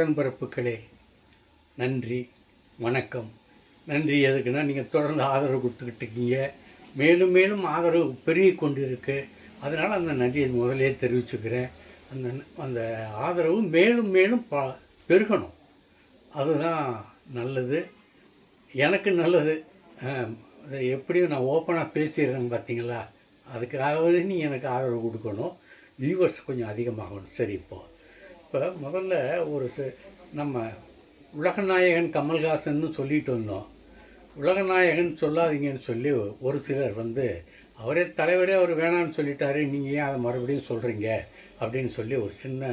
வணக்கம் உடன்பிறப்புகளே நன்றி வணக்கம். நன்றி எதுக்குன்னா நீங்கள் தொடர்ந்து ஆதரவு கொடுத்துக்கிட்டு இருக்கீங்க. மேலும் மேலும் ஆதரவு பெருகி கொண்டு இருக்குது அதனால் அந்த நன்றியை முதலே தெரிவிச்சுக்கிறேன். அந்த அந்த ஆதரவு மேலும் மேலும் ப பெருகணும். அதுதான் நல்லது. எனக்கு நல்லது. அது எப்படியும் நான் ஓப்பனாக பேசிடுறேன் பார்த்தீங்களா அதுக்காகவே நீ எனக்கு ஆதரவு கொடுக்கணும். வியூவர்ஸ் கொஞ்சம் அதிகமாகணும். சரி இப்போது இப்போ முதல்ல ஒரு ச- நம்ம உலகநாயகன் கமல்ஹாசன்னு சொல்லிட்டு வந்தோம். உலகநாயகன் சொல்லாதீங்கன்னு சொல்லி ஒரு சிலர் வந்து அவரே தலைவரே அவர் வேணாம்னு சொல்லிட்டாரு நீங்கள் ஏன் அதை மறுபடியும் சொல்கிறீங்க அப்படின்னு சொல்லி ஒரு சின்ன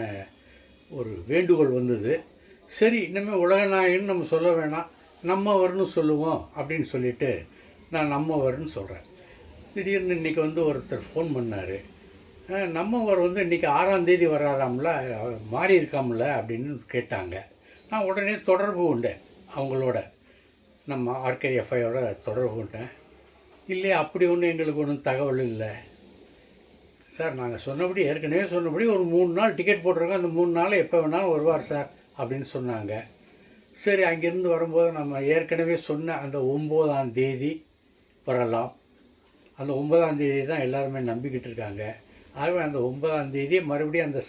ஒரு வேண்டுகோள் வந்தது. சரி இனிமேல் உலகநாயகன் நம்ம சொல்ல வேணாம் நம்மவர்னு சொல்லுவோம் அப்படின்னு சொல்லிட்டு நான் நம்மவர்னு சொல்கிறேன் திடீர்னு இன்றைக்கி வந்து ஒருத்தர் ஃபோன் பண்ணார். நம்மவர் வந்து இன்றைக்கி ஆறாம் தேதி வர்றாராம்ல அவர் மாறி இருக்காமல அப்படின்னு கேட்டாங்க. நான் உடனே தொடர்பு உண்டேன் அவங்களோட நம்ம ஆர்கேஎஃப்ஐயோட தொடர்பு கொண்டேன். இல்லையே அப்படி ஒன்றும் எங்களுக்கு ஒன்றும் தகவல் இல்லை. சார் நாங்கள் சொன்னபடி ஏற்கனவே சொன்னபடி ஒரு மூணு நாள் டிக்கெட் போட்டிருக்கோம். அந்த மூணு நாள் எப்போ வேணாலும் வருவார் சார் அப்படின்னு சொன்னாங்க. சரி அங்கேருந்து வரும்போது நம்ம ஏற்கனவே சொன்ன அந்த ஒம்போதாம் தேதி வரலாம். அந்த ஒன்பதாம் தேதி தான் எல்லாருமே நம்பிக்கிட்டு இருக்காங்க. ஆகவே அந்த ஒன்பதாம் தேதி மறுபடியும் அந்த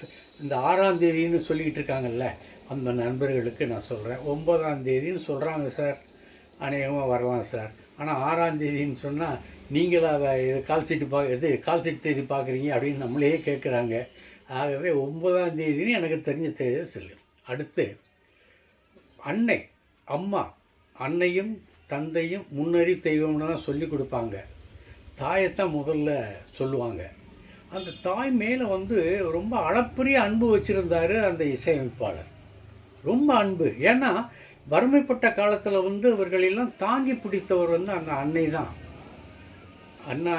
இந்த ஆறாம் தேதின்னு சொல்லிக்கிட்டு இருக்காங்கல்ல அந்த நண்பர்களுக்கு நான் சொல்கிறேன் ஒன்பதாம் தேதின்னு சொல்கிறாங்க சார். அநேகமாக வரலாம் சார். ஆனால் ஆறாம் தேதின்னு சொன்னால் நீங்களாக இது கால் சீட்டு பா இது கால் சீட்டு தேதி பார்க்குறீங்க அப்படின்னு நம்மளே கேட்குறாங்க ஆகவே ஒன்பதாம் தேதின்னு எனக்கு தெரிஞ்ச தேதியை சொல்லு. அடுத்து அன்னை அம்மா அன்னையும் தந்தையும் முன்னறி தெய்வம்னு தான் சொல்லி கொடுப்பாங்க. தாயைத்தான் முதல்ல சொல்லுவாங்க. அந்த தாய் மேலே வந்து ரொம்ப அளப்பரிய அன்பு வச்சுருந்தாரு அந்த இசையமைப்பாளர். ரொம்ப அன்பு. ஏன்னா வறுமைப்பட்ட காலத்தில் வந்து இவர்களெல்லாம் தாங்கி பிடித்தவர் வந்து அந்த அன்னை தான். அண்ணா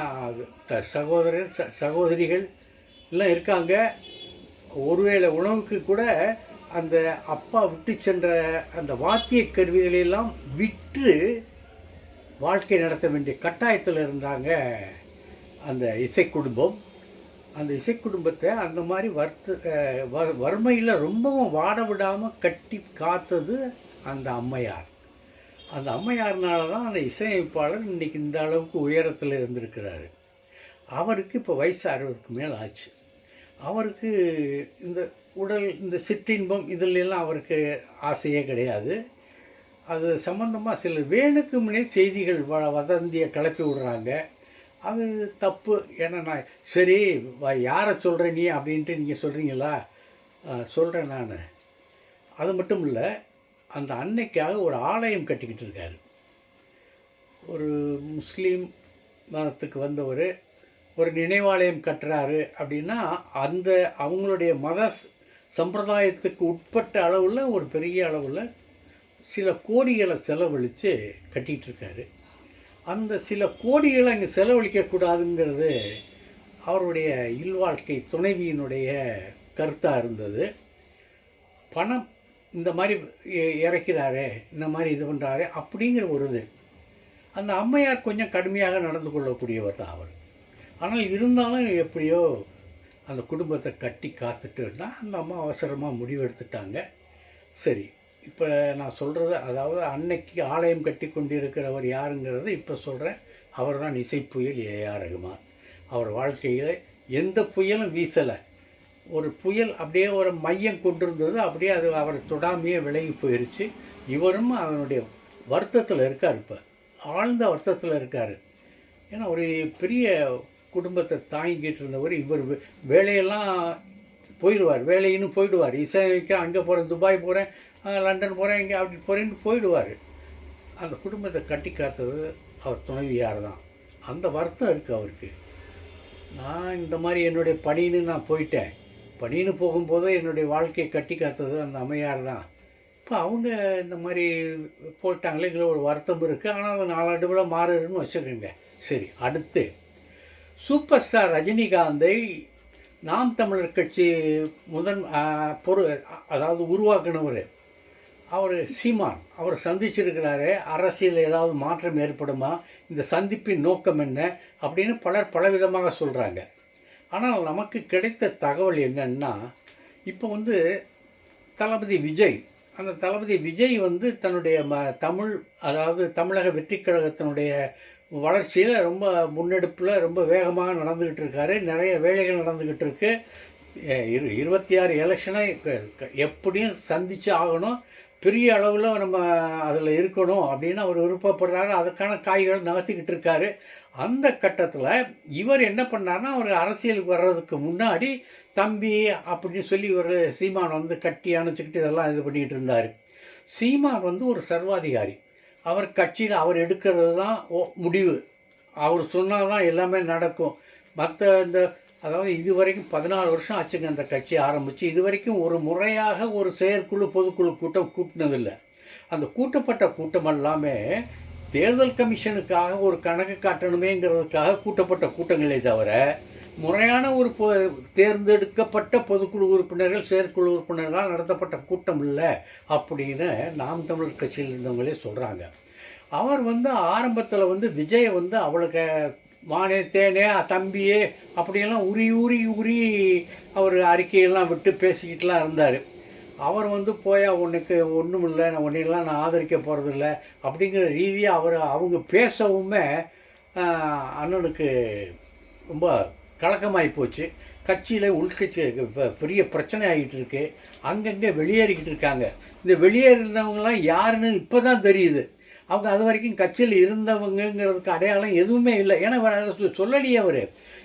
த சகோதரர் ச சகோதரிகள் எல்லாம் இருக்காங்க. ஒருவேளை உணவுக்கு கூட அந்த அப்பா விட்டு சென்ற அந்த வாத்திய கருவிகளெல்லாம் விற்று வாழ்க்கை நடத்த வேண்டிய கட்டாயத்தில் இருந்தாங்க அந்த இசை குடும்பம். அந்த இசை குடும்பத்தை அந்த மாதிரி வறுத்து வ- வறுமையில் ரொம்பவும் வாட விடாமல் கட்டி காத்தது அந்த அம்மையார். அந்த அம்மையார்னால தான் அந்த இசையமைப்பாளர் இன்னைக்கு இந்த அளவுக்கு உயரத்தில் இருந்திருக்கிறாரு. அவருக்கு இப்போ வயசு அறுபதுக்கு மேல் ஆச்சு. அவருக்கு இந்த உடல் இந்த சிற்றின்பம் இதிலெல்லாம் அவருக்கு ஆசையே கிடையாது. அது சம்பந்தமாக சில வேணுக்கு முன்னே செய்திகள் வ வதந்தியை கிளப்பி விடுறாங்க. அது தப்பு. ஏன்னா நான் சரி யாரை சொல்கிற நீ அப்படின்ட்டு நீங்கள் சொல்கிறீங்களா சொல்கிறேன் நான். அது மட்டும் இல்லை அந்த அன்னைக்காக ஒரு ஆலயம் கட்டிக்கிட்டு இருக்காரு. ஒரு முஸ்லீம் மதத்துக்கு வந்தவர் ஒரு நினைவாலயம் கட்டுறாரு அப்படின்னா அந்த அவங்களுடைய மத சம்பிரதாயத்துக்கு உட்பட்ட அளவில் ஒரு பெரிய அளவில் சில கோடிகளை செலவழித்து கட்டிகிட்டு இருக்காரு. அந்த சில கோடிகளை அங்கே செலவழிக்கக்கூடாதுங்கிறது அவருடைய இல்வாழ்க்கை துணைவியினுடைய கருத்தாக இருந்தது. பணம் இந்த மாதிரி இறக்கிறாரே இந்த மாதிரி இது பண்ணுறாரே அப்படிங்கிற ஒரு இது. அந்த அம்மையார் கொஞ்சம் கடுமையாக நடந்து கொள்ளக்கூடியவர் தான் அவர். ஆனால் இருந்தாலும் எப்படியோ அந்த குடும்பத்தை கட்டி காத்துட்டுன்னா அந்த அம்மா அவசரமாக முடிவெடுத்துட்டாங்க. சரி இப்போ நான் சொல்கிறது அதாவது அன்னைக்கு ஆலயம் கட்டி கொண்டிருக்கிறவர் யாருங்கிறது இப்போ சொல்கிறேன் அவர் தான் இசைப்புயல் ஏஆர் ரகுமான். அவர் வாழ்க்கையில் எந்த புயலும் வீசலை. ஒரு புயல் அப்படியே ஒரு மையம் கொண்டிருந்தது அப்படியே அது அவரை தொடாமையே விலகி போயிடுச்சு இவரும் அவனுடைய வருத்தத்தில் இருக்கார் இப்போ. ஆழ்ந்த வருத்தத்தில் இருக்கார். ஏன்னா ஒரு பெரிய குடும்பத்தை தாங்கிக்கிட்டு இருந்தவர் இவர் வே- வேலையெல்லாம் போயிடுவார் வேலைன்னு போயிடுவார். இசைக்க அங்கே போகிறேன் துபாய் போகிறேன் லண்டன் போகிறேன் இங்கே அப்படி போகிறேன்னு போயிடுவார். அந்த குடும்பத்தை கட்டி காத்தது அவர் துணைவியார் தான். அந்த வருத்தம் இருக்குது அவருக்கு. நான் இந்த மாதிரி என்னுடைய பணின்னு நான் போயிட்டேன். பணின்னு போகும்போது என்னுடைய வாழ்க்கையை கட்டி காத்தது அந்த அம்மையார் தான். இப்போ அவங்க இந்த மாதிரி போட்டாங்களேங்கிற ஒரு வருத்தம் இருக்குது ஆனால் அது நாலாண்டுவில் மாறுதுன்னு வச்சுக்கோங்க. சரி அடுத்து. சூப்பர் ஸ்டார் ரஜினிகாந்தை நாம் தமிழர் கட்சி முதன் பொரு அதாவது உருவாக்கினவர். அவர் சீமான் அவர் சந்திச்சிருக்கிறாரு அரசியல் ஏதாவது மாற்றம் ஏற்படுமா இந்த சந்திப்பின் நோக்கம் என்ன அப்படின்னு பலர் பலவிதமாக சொல்கிறாங்க ஆனால் நமக்கு கிடைத்த தகவல் என்னன்னா இப்போ வந்து தளபதி விஜய் அந்த தளபதி விஜய் வந்து தன்னுடைய ம தமிழ் அதாவது தமிழக வெற்றிக் கழகத்தினுடைய வளர்ச்சியில் ரொம்ப முன்னெடுப்பில் ரொம்ப வேகமாக நடந்துக்கிட்டு இருக்காரு. நிறைய வேலைகள் நடந்துக்கிட்டு இருக்கு. இரு இருபத்தி ஆறு எலெக்ஷனை க- எப்படியும் சந்தித்து ஆகணும். பெரிய அளவில் நம்ம அதில் இருக்கணும் அப்படின்னு அவர் விருப்பப்படுறாரு. அதற்கான காய்கள் நகர்த்திக்கிட்டு இருக்காரு. அந்த கட்டத்தில் இவர் என்ன பண்ணார்னா அவர் அரசியலுக்கு வர்றதுக்கு முன்னாடி தம்பி அப்படின்னு சொல்லி ஒரு சீமான் வந்து கட்டி அணைச்சிக்கிட்டு இதெல்லாம் இது பண்ணிக்கிட்டு இருந்தார். சீமான் வந்து ஒரு சர்வாதிகாரி. அவர் கட்சியில் அவர் எடுக்கிறது தான் ஓ- முடிவு. அவர் சொன்னால் தான் எல்லாமே நடக்கும். மற்ற இந்த அதாவது இது வரைக்கும் பதினாலு வருஷம் ஆச்சுங்க அந்த கட்சி ஆரம்பித்து இது வரைக்கும் ஒரு முறையாக ஒரு செயற்குழு பொதுக்குழு கூட்டம் கூட்டினதில்லை. அந்த கூட்டப்பட்ட கூட்டம் எல்லாமே தேர்தல் கமிஷனுக்காக ஒரு கணக்கு காட்டணுமேங்கிறதுக்காக கூட்டப்பட்ட கூட்டங்களே தவிர முறையான ஒரு பொ தேர்ந்தெடுக்கப்பட்ட பொதுக்குழு உறுப்பினர்கள் செயற்குழு உறுப்பினர்களால் நடத்தப்பட்ட கூட்டம் இல்லை அப்படின்னு நாம் தமிழர் கட்சியில் இருந்தவங்களே சொல்கிறாங்க அவர் வந்து ஆரம்பத்தில் வந்து விஜய் வந்து அவளுக்கு மானே தேனே தம்பியே அப்படியெல்லாம் உரி உரி உரி அவர் அறிக்கையெல்லாம் விட்டு பேசிக்கிட்டுலாம் இருந்தார். அவர் வந்து போயா உனக்கு ஒன்றும் இல்லை நான் உன்னையெல்லாம் நான் ஆதரிக்க போகிறதில்ல அப்படிங்கிற ரீதியாக அவர் அவங்க பேசவுமே அண்ணனுக்கு ரொம்ப கலக்கமாகி போச்சு. கட்சியில் உள்கட்சி இப்போ பெரிய பிரச்சனை ஆகிட்டு இருக்கு. அங்கங்கே வெளியேறிக்கிட்டு இருக்காங்க. இந்த வெளியேறினவங்கலாம் யாருன்னு இப்போ தான் தெரியுது. அவங்க அது வரைக்கும் கட்சியில் இருந்தவங்கங்கிறதுக்கு அடையாளம் எதுவுமே இல்லை. ஏன்னா அவர் அதை சொ- சொல்லலையே அவர்.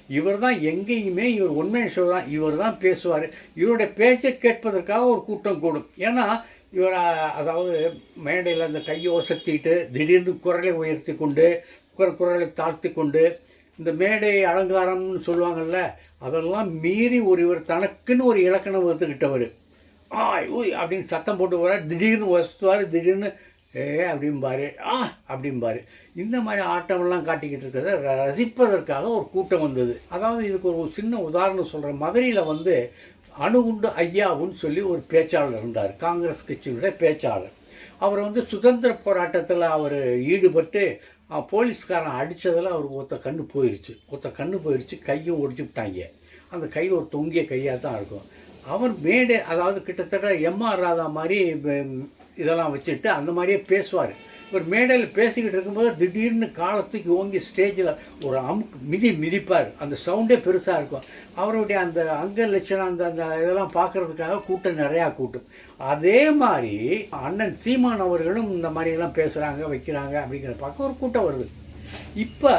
இவர் தான் எங்கேயுமே இவர் உண்மை ஷோ தான் இவர் தான் பேசுவார். இவருடைய பேச்சை கேட்பதற்காக ஒரு கூட்டம் கூடும். ஏன்னா இவர் அதாவது மேடையில் அந்த கையை ஒசத்திட்டு திடீர்னு குரலை உயர்த்தி கொண்டு குர- குரலை தாழ்த்தி கொண்டு இந்த மேடை அலங்காரம்னு சொல்லுவாங்கல்ல அதெல்லாம் மீறி ஒரு இவர் தனக்குன்னு ஒரு இலக்கணம் வகுத்துக்கிட்டவர் ஆய் ஊய் அப்படின்னு சத்தம் போட்டு வர திடீர்னு வசுவார் திடீர்னு ஏ அப்படிம்பாரு. ஆ அப்படிம்பாரு. இந்த மாதிரி ஆட்டமெல்லாம் காட்டிக்கிட்டு இருக்கிறத ர- ரசிப்பதற்காக ஒரு கூட்டம் வந்தது. அதாவது இதுக்கு ஒரு சின்ன உதாரணம் சொல்கிறேன் மதுரையில் வந்து அணுகுண்டு ஐயாவுன்னு சொல்லி ஒரு பேச்சாளர் இருந்தார். காங்கிரஸ் கட்சியினுடைய பேச்சாளர். அவர் வந்து சுதந்திர போராட்டத்தில் அவர் ஈடுபட்டு போலீஸ்காரன் அடித்ததில் அவருக்கு ஒத்த கண்ணு போயிடுச்சு ஒத்த கண்ணு போயிடுச்சு கையும் ஒடிச்சுட்டாங்க அந்த கை ஒரு தொங்கிய கையாக தான் இருக்கும். அவர் மேடை அதாவது கிட்டத்தட்ட எம்ஆர் ராதா மாதிரி இதெல்லாம் வச்சுட்டு அந்த மாதிரியே பேசுவார். இவர் மேடையில் பேசிக்கிட்டு இருக்கும்போது திடீர்னு காலத்துக்கு ஓங்கி ஸ்டேஜில் ஒரு அமுக்கு மிதி மிதிப்பார். அந்த சவுண்டே பெருசாக இருக்கும். அவருடைய அந்த அங்க லட்சணம் அந்த அந்த இதெல்லாம் பார்க்கறதுக்காக கூட்டம் நிறையா கூட்டம். அதே மாதிரி அண்ணன் சீமான் அவர்களும் இந்த மாதிரியெல்லாம் பேசுகிறாங்க வைக்கிறாங்க அப்படிங்கிற பார்க்க ஒரு கூட்டம் வருது. இப்போ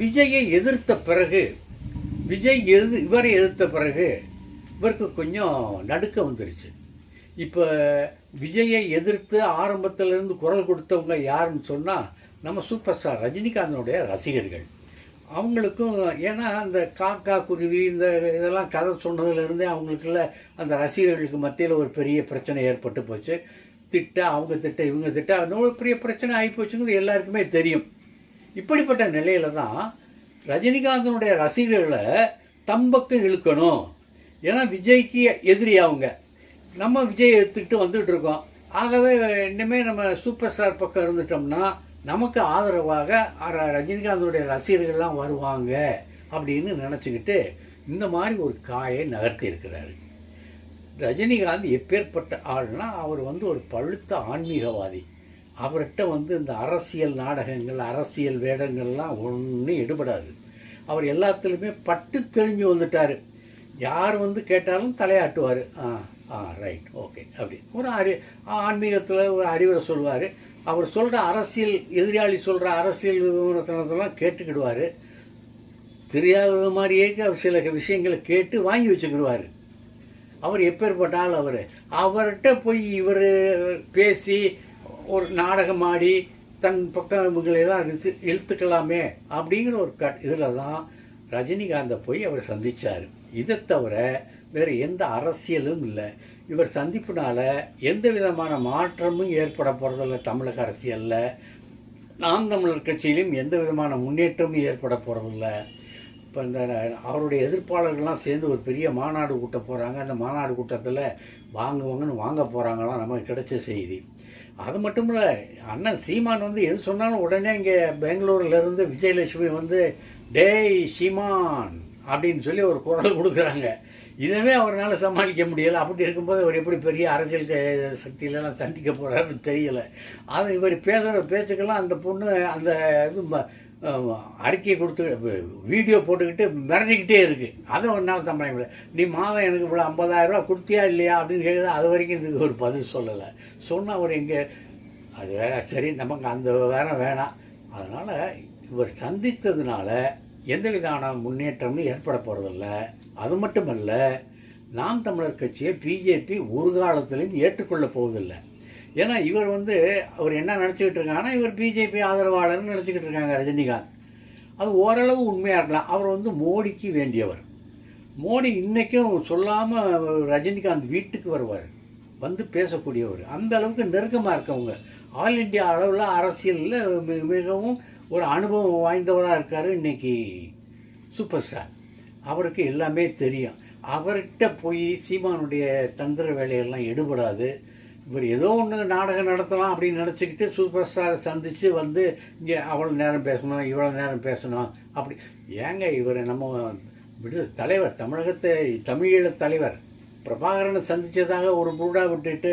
விஜயை எதிர்த்த பிறகு விஜய் எது இவரை எதிர்த்த பிறகு இவருக்கு கொஞ்சம் நடுக்க வந்துருச்சு. இப்போ விஜயை எதிர்த்து ஆரம்பத்திலிருந்து குரல் கொடுத்தவங்க யாருன்னு சொன்னால் நம்ம சூப்பர் ஸ்டார் ரஜினிகாந்தனுடைய ரசிகர்கள். அவங்களுக்கும் ஏன்னா அந்த காக்கா குருவி இந்த இதெல்லாம் கதை சொன்னதுலேருந்தே அவங்களுக்குள்ள அந்த ரசிகர்களுக்கு மத்தியில் ஒரு பெரிய பிரச்சனை ஏற்பட்டு போச்சு. திட்ட அவங்க திட்ட இவங்க திட்ட ஒரு பெரிய பிரச்சனை ஆகி போச்சுங்கிறது எல்லாருக்குமே தெரியும். இப்படிப்பட்ட நிலையில தான் ரஜினிகாந்தனுடைய ரசிகர்களை தம்பக்கம் இழுக்கணும். ஏன்னா விஜய்க்கு எதிரி அவங்க. நம்ம விஜய் எடுத்துக்கிட்டு வந்துட்டு இருக்கோம். ஆகவே இனிமேல் நம்ம சூப்பர் ஸ்டார் பக்கம் இருந்துட்டோம்னா நமக்கு ஆதரவாக அர- ரஜினிகாந்தனுடைய ரசிகர்கள்லாம் வருவாங்க அப்படின்னு நினச்சிக்கிட்டு இந்த மாதிரி ஒரு காயை நகர்த்தி இருக்கிறாரு. ரஜினிகாந்த் எப்பேற்பட்ட ஆள்னா அவர் வந்து ஒரு பழுத்த ஆன்மீகவாதி. அவர்கிட்ட வந்து இந்த அரசியல் நாடகங்கள் அரசியல் வேடங்கள்லாம் ஒன்றும் எடுபடாது. அவர் எல்லாத்துலேயுமே பட்டு தெளிஞ்சு வந்துட்டார். யார் வந்து கேட்டாலும் தலையாட்டுவார். ஆ. ஆ ரைட் ஓகே அப்படி. ஒரு அறி ஆன்மீகத்தில் ஒரு அறிவுரை சொல்லுவார். அவர் சொல்கிற அரசியல் எதிராளி சொல்கிற அரசியல் விமர்சனத்தெல்லாம் கேட்டுக்கிடுவார். தெரியாதது மாதிரியே அவர் சில விஷயங்களை கேட்டு வாங்கி வச்சுக்கிடுவார். அவர் எப்பேற்பட்ட ஆள் அவர் அவர்கிட்ட போய் இவர் பேசி ஒரு நாடகம் ஆடி தன் பக்கங்களெல்லாம் இழுத்து இழுத்துக்கலாமே அப்படிங்கிற ஒரு க இதில் தான் ரஜினிகாந்தை போய் அவர் சந்திச்சார். இதை தவிர வேறு எந்த அரசியலும் இல்லை. இவர் சந்திப்பினால் எந்த விதமான மாற்றமும் ஏற்பட போகிறதில்ல தமிழக அரசியலில். நாம் தமிழர் கட்சியிலும் எந்த விதமான முன்னேற்றமும் ஏற்பட போகிறதில்ல இப்போ இந்த அவருடைய எதிர்ப்பாளர்கள்லாம் சேர்ந்து ஒரு பெரிய மாநாடு கூட்ட போகிறாங்க அந்த மாநாடு கூட்டத்தில் வாங்குவாங்கன்னு வாங்க போகிறாங்களாம் நமக்கு கிடைச்ச செய்தி. அது மட்டும் இல்லை அண்ணன் சீமான் வந்து எது சொன்னாலும் உடனே இங்கே பெங்களூர்லேருந்து விஜயலட்சுமி வந்து டேய் சீமான் அப்படின்னு சொல்லி ஒரு குரல் கொடுக்குறாங்க. இதவே அவரால் சமாளிக்க முடியலை. அப்படி இருக்கும்போது அவர் எப்படி பெரிய அரசியல் சக்தியிலலாம் சந்திக்க போகிறாருன்னு தெரியலை. அது இவர் பேசுகிற பேச்சுக்கெல்லாம் அந்த பொண்ணு அந்த இது அறிக்கையை கொடுத்து வீடியோ போட்டுக்கிட்டு மிரட்டிக்கிட்டே இருக்குது அதை ஒரு நாள் சமாளிக்க முடியல. நீ மாதம் எனக்கு இவ்வளோ ஐம்பதாயிரம் ரூபா கொடுத்தியா இல்லையா அப்படின்னு கேட்குது அது வரைக்கும் இதுக்கு ஒரு பதில் சொல்லலை. சொன்னால் அவர் இங்கே அது வேற சரி நமக்கு அந்த வேற வேணாம். அதனால் இவர் சந்தித்ததுனால எந்த விதமான முன்னேற்றமும் ஏற்பட போகிறதில்ல அது மட்டுமல்ல நாம் தமிழர் கட்சியை பிஜேபி ஒரு காலத்திலையும் ஏற்றுக்கொள்ள போவதில்லை. ஏன்னா இவர் வந்து அவர் என்ன நினச்சிக்கிட்டு இருக்காங்கன்னா இவர் பிஜேபி ஆதரவாளர்னு நினச்சிக்கிட்டு இருக்காங்க ரஜினிகாந்த். அது ஓரளவு உண்மையாக இருக்கலாம். அவர் வந்து மோடிக்கு வேண்டியவர். மோடி இன்றைக்கும் சொல்லாமல் ரஜினிகாந்த் வீட்டுக்கு வருவார். வந்து பேசக்கூடியவர். அந்த அளவுக்கு நெருக்கமாக இருக்கவங்க. ஆல் இந்தியா அளவில் அரசியலில் மிக மிகவும் ஒரு அனுபவம் வாய்ந்தவராக இருக்கார் இன்னைக்கு சூப்பர் ஸ்டார். அவருக்கு எல்லாமே தெரியும். அவர்கிட்ட போய் சீமானுடைய தந்திர வேலையெல்லாம் எடுபடாது. இவர் ஏதோ ஒன்று நாடகம் நடத்தலாம் அப்படின்னு நினச்சிக்கிட்டு சூப்பர் ஸ்டாரை சந்தித்து வந்து இங்கே அவ்வளோ நேரம் பேசணும் இவ்வளோ நேரம் பேசணும் அப்படி. ஏங்க இவர் நம்ம விடு தலைவர் தமிழகத்தை தமிழீழ தலைவர் பிரபாகரனை சந்தித்ததாக ஒரு புருடா விட்டுட்டு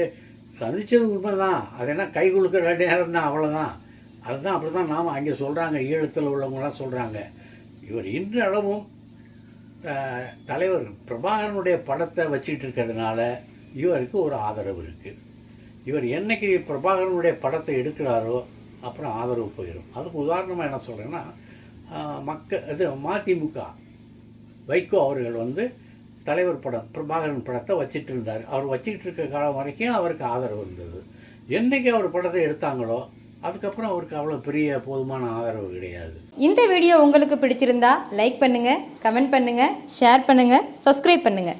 சந்தித்தது உண்மை தான் அது என்ன கை கொடுக்குற நேரம் தான் அவ்வளோதான் அதுதான் அப்படி தான் நாம் அங்கே சொல்கிறாங்க ஈழத்தில் உள்ளவங்களாம் சொல்கிறாங்க இவர் இன்று அளவும் தலைவர் பிரபாகரனுடைய படத்தை வச்சுக்கிட்டு இருக்கிறதுனால இவருக்கு ஒரு ஆதரவு இருக்குது இவர் என்னைக்கு பிரபாகரனுடைய படத்தை எடுக்கிறாரோ அப்புறம் ஆதரவு போயிடும் அதுக்கு உதாரணமாக என்ன சொல்கிறேன்னா மக்க இது மதிமுக வைகோ அவர்கள் வந்து தலைவர் படம் பிரபாகரன் படத்தை வச்சிட்டு இருந்தார் அவர் வச்சுக்கிட்டு இருக்க காலம் வரைக்கும் அவருக்கு ஆதரவு இருந்தது. என்னைக்கு அவர் படத்தை எடுத்தாங்களோ அதுக்கப்புறம் அவருக்கு அவ்வளோ பெரிய போதுமான ஆதரவு கிடையாது. இந்த வீடியோ உங்களுக்கு பிடிச்சிருந்தா லைக் பண்ணுங்க கமெண்ட் பண்ணுங்க ஷேர் பண்ணுங்க சப்ஸ்கிரைப் பண்ணுங்க.